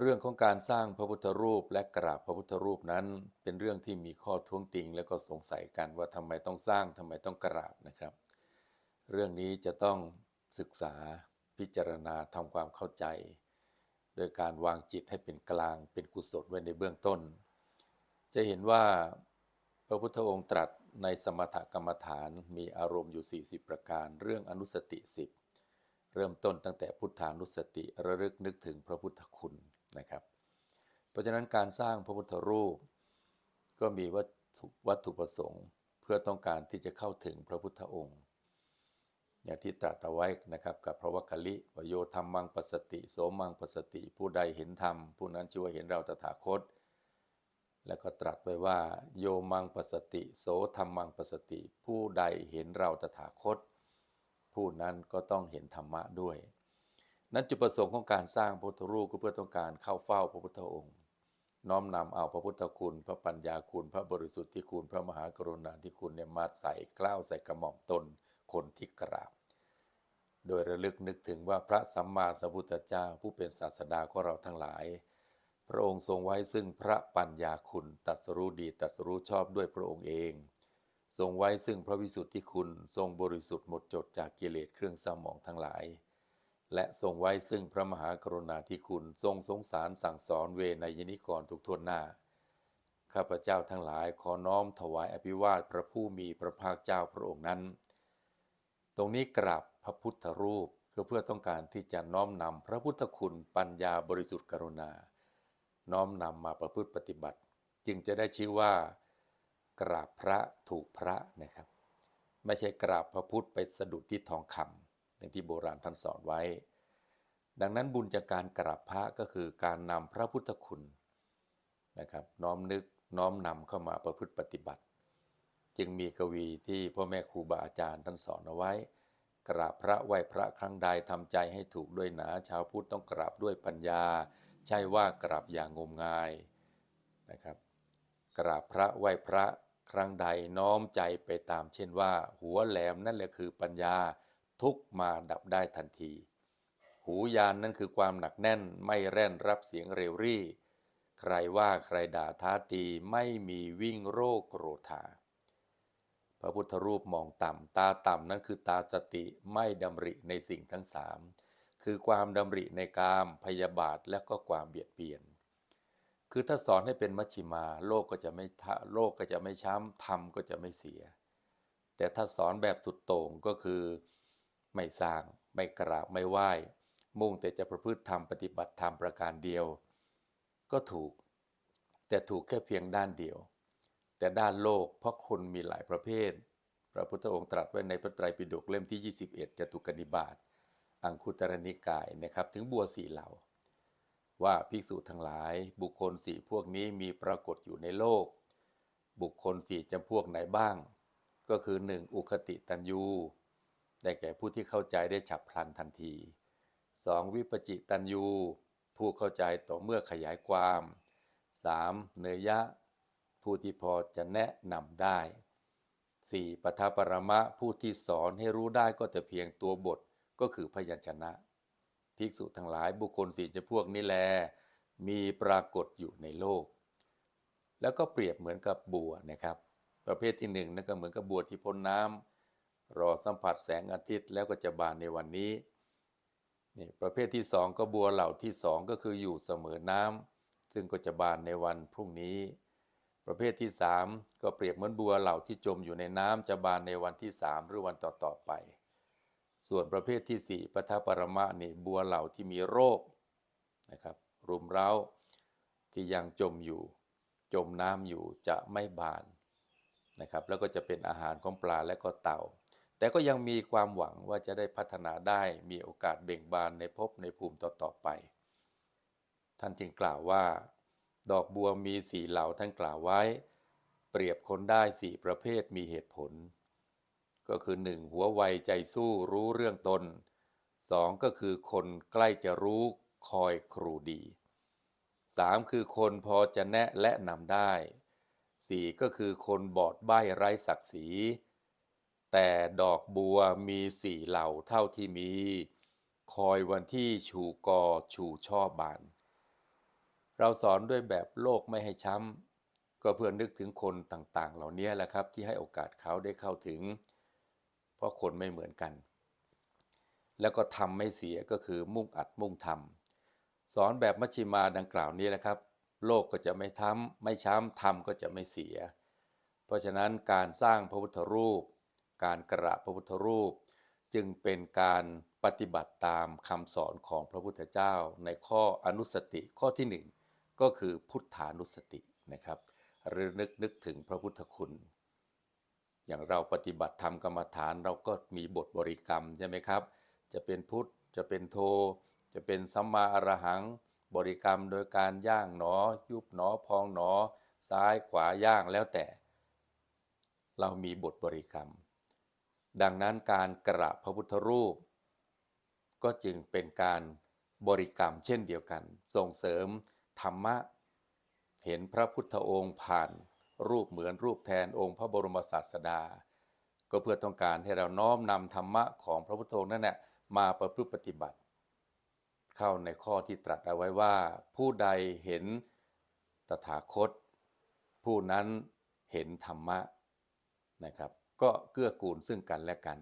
เรื่องของการสร้างพระพุทธรูปและกราบพระพุทธรูปนั้น เป็นเรื่องที่มีข้อท้วงติง และก็สงสัยกันว่าทำไมต้องสร้างทำไมต้องกราบนะครับ เรื่องนี้จะต้องศึกษาพิจารณาทำความเข้าใจ โดยการวางจิตให้เป็นกลางเป็นกุศลไว้ในเบื้องต้น จะเห็นว่าพระพุทธองค์ตรัสในสมถกรรมฐานมีอารมณ์อยู่ 40 ประการ เรื่องอนุสติ 10 เริ่มต้นตั้งแต่พุทธานุสติระลึกนึกถึงพระพุทธคุณ นะครับ เพราะฉะนั้นการสร้างพระพุทธรูป ก็มีวัตถุประสงค์เพื่อต้องการที่จะเข้าถึงพระพุทธองค์ อย่างที่ตรัสเอาไว้นะครับกับพระวักกะลิวโยธรรมังปสติ โสมังปสติ ผู้ใดเห็นธรรม ผู้นั้นชื่อว่าเห็นเราตถาคต แล้วก็ตรัสไว้ว่า โยมังปสติ โสธรรมังปสติ ผู้ใดเห็นเราตถาคต ผู้นั้นก็ต้องเห็นธรรมะด้วย นั้นจุดประสงค์ของการสร้างพระพุทธรูปก็เพื่อต้องการเข้าเฝ้าพระพุทธองค์ น้อมนำเอาพระพุทธคุณ พระปัญญาคุณ พระบริสุทธิ์ที่คุณ พระมหากรุณาธิคุณเนี่ยมาใส่กล้าวใส่กระหม่อมตนคนที่กราบ โดยระลึกนึกถึงว่าพระสัมมาสัมพุทธเจ้าผู้เป็นศาสดาของเราทั้งหลาย พระองค์ทรงไว้ซึ่งพระปัญญาคุณตรัสรู้ดีตรัสรู้ชอบด้วยพระองค์เองทรงไว้ซึ่งพระวิสุทธิคุณทรงบริสุทธิ์หมดจดจากกิเลสเครื่องเศร้าหมองทั้งหลาย และทรงไว้ซึ่งพระมหากรุณาธิคุณทรงสงสารสั่งสอนเวนยนิกรทุกทวนหน้า ข้าพเจ้าทั้งหลายขอน้อมถวายอภิวาทพระผู้มีพระภาคเจ้าพระองค์นั้น ตรงนี้กราบพระพุทธรูปก็เพื่อต้องการที่จะน้อมนำพระพุทธคุณปัญญาบริสุทธิ์กรุณา น้อมนำมาประพฤติปฏิบัติ จึงจะได้ชื่อว่า กราบพระถูกพระนะครับ ไม่ใช่กราบพระพุทธไปสะดุดที่ทองคำ อย่างที่โบราณท่านสอนไว้ ดังนั้นบุญจากการกราบพระก็คือการนำพระพุทธคุณนะครับน้อมนึกน้อมนำเข้ามาประพฤติปฏิบัติ จึงมีกวีที่พ่อแม่ครูบาอาจารย์ท่านสอนเอาไว้ กราบพระไหว้พระครั้งใดทำใจให้ถูกด้วยหนาชาวพุทธต้องกราบด้วยปัญญา ใช่ว่ากราบอย่างงมงายนะครับ กราบพระไหว้พระครั้งใดน้อมใจไปตามเช่นว่า หัวแหลมนั่นแหละคือปัญญา ทุกมาดับได้ทันที หูยานนั่นคือความหนักแน่นไม่แร่นรับเสียงเร็วรี่ ใครว่าใครด่าท้าตีไม่มีวิ่งโรคโกรธาพระพุทธรูปมองต่ำ ตาต่ำ นั้นคือตาสติไม่ดำริในสิ่งทั้งสามคือความดำริในกามพยาบาทและก็ความเบียดเบียน คือถ้าสอนให้เป็นมัชชิมา โลกก็จะไม่โลกก็จะไม่ช้ำธรรมก็จะไม่เสีย แต่ถ้าสอนแบบสุดโต่งก็คือ ไม่สร้าง ไม่กราบไม่ไหว้ มุ่งแต่จะประพฤติธรรมปฏิบัติธรรมประการเดียว ก็ถูก แต่ถูกแค่เพียงด้านเดียว แต่ด้านโลกเพราะคนมีหลายประเภท พระพุทธองค์ตรัสไว้ในพระไตรปิฎกเล่มที่ 21จตุกนิบาตอังคุตรนิกายนะครับถึงบัวสีเหล่า ว่าภิกษุทั้งหลายบุคคลสี่พวกนี้มีปรากฏอยู่ในโลก บุคคลสี่จำพวกไหนบ้าง ก็คือ 1. อุคติตันยู ได้แก่ผู้ที่เข้าใจได้ฉับพลันทันที 2. วิปจิตันยู ผู้เข้าใจต่อเมื่อขยายความ 3. เนยยะ ผู้ที่พอจะแนะนำได้ 4. ปทปรมะ ผู้ที่สอนให้รู้ได้ก็แต่เพียงตัวบทก็คือพยัญชนะ ภิกษุทั้งหลายบุคคลสี่จะพวกนี้แล มีปรากฏอยู่ในโลก แล้วก็เปรียบเหมือนกับบัวนะครับ ประเภทที่หนึ่งนั่นก็เหมือนกับบัวที่พ้นน้ำ รอสัมผัสแสงอาทิตย์แล้วก็จะบานในวันนี้นี่ประเภทที่สองก็บัวเหล่าที่สองก็คืออยู่เสมอน้ำซึ่งก็จะบานในวันพรุ่งนี้ ประเภทที่สามก็เปรียบเหมือนบัวเหล่าที่จมอยู่ในน้ำจะบานในวันที่สามหรือวันต่อๆไป ส่วนประเภทที่สี่ปทปรมะนี่บัวเหล่าที่มีโรคนะครับรุมเร้าที่ยังจมอยู่ จมน้ำอยู่จะไม่บานนะครับแล้วก็จะเป็นอาหารของปลาและก็เต่า แต่ก็ยังมีความหวังว่าจะได้พัฒนาได้มีโอกาสเบ่งบานในภพในภูมิต่อๆไป ท่านจึงกล่าวว่า ดอกบัวมีสี่เหล่าท่านกล่าวไว้ เปรียบคนได้สี่ประเภทมีเหตุผล ก็คือ 1. หัวไวใจสู้รู้เรื่องตน 2. ก็คือคนใกล้จะรู้คอยครูดี 3. คือคนพอจะแนะและนำได้ 4. ก็คือคนบอดใบ้ไร้ศักดิ์ศรี แต่ดอกบัวมีสี่เหล่าเท่าที่มี คอยวันที่ชูกอชูช่อบาน เราสอนด้วยแบบโลกไม่ให้ช้ำ ก็เพื่อนึกถึงคนต่างๆ เหล่านี้แหละครับที่ให้โอกาสเขาได้เข้าถึง เพราะคนไม่เหมือนกัน แล้วก็ทำไม่เสียก็คือมุ่งอัดมุ่งทำสอนแบบมัชชิมาดังกล่าวนี้แหละครับ โลกก็จะไม่ทำไม่ช้ำทำก็จะไม่เสีย เพราะฉะนั้นการสร้างพระพุทธรูป การกระพระพุทธรูป จึงเป็นการปฏิบัติตามคำสอนของพระพุทธเจ้า ในข้ออนุสติข้อที่หนึ่งก็คือพุทธานุสตินะครับหรือนึกนึกถึงพระพุทธคุณ อย่างเราปฏิบัติธรรมกรรมฐานเราก็มีบทบริกรรมใช่ไหมครับ จะเป็นพุทธจะเป็นโท จะเป็นสัมมาอรหัง บริกรรมโดยการย่างหนอ ยุบหนอพองหนอ ซ้ายขวาย่างแล้วแต่ เรามีบทบริกรรม ดังนั้นการกราบพระพุทธรูป ก็จึงเป็นการบริกรรมเช่นเดียวกัน ส่งเสริมธรรมะ เห็นพระพุทธองค์ผ่าน รูปเหมือนรูปแทนองค์พระบรมศาสดา ก็เพื่อต้องการให้เราน้อมนำธรรมะของพระพุทธองค์นั่นแหละมาประพฤติปฏิบัติ เข้าในข้อที่ตรัสเอาไว้ว่า ผู้ใดเห็นตถาคต ผู้นั้นเห็นธรรมะนะครับ ก็เกื้อกูลซึ่งกันและกัน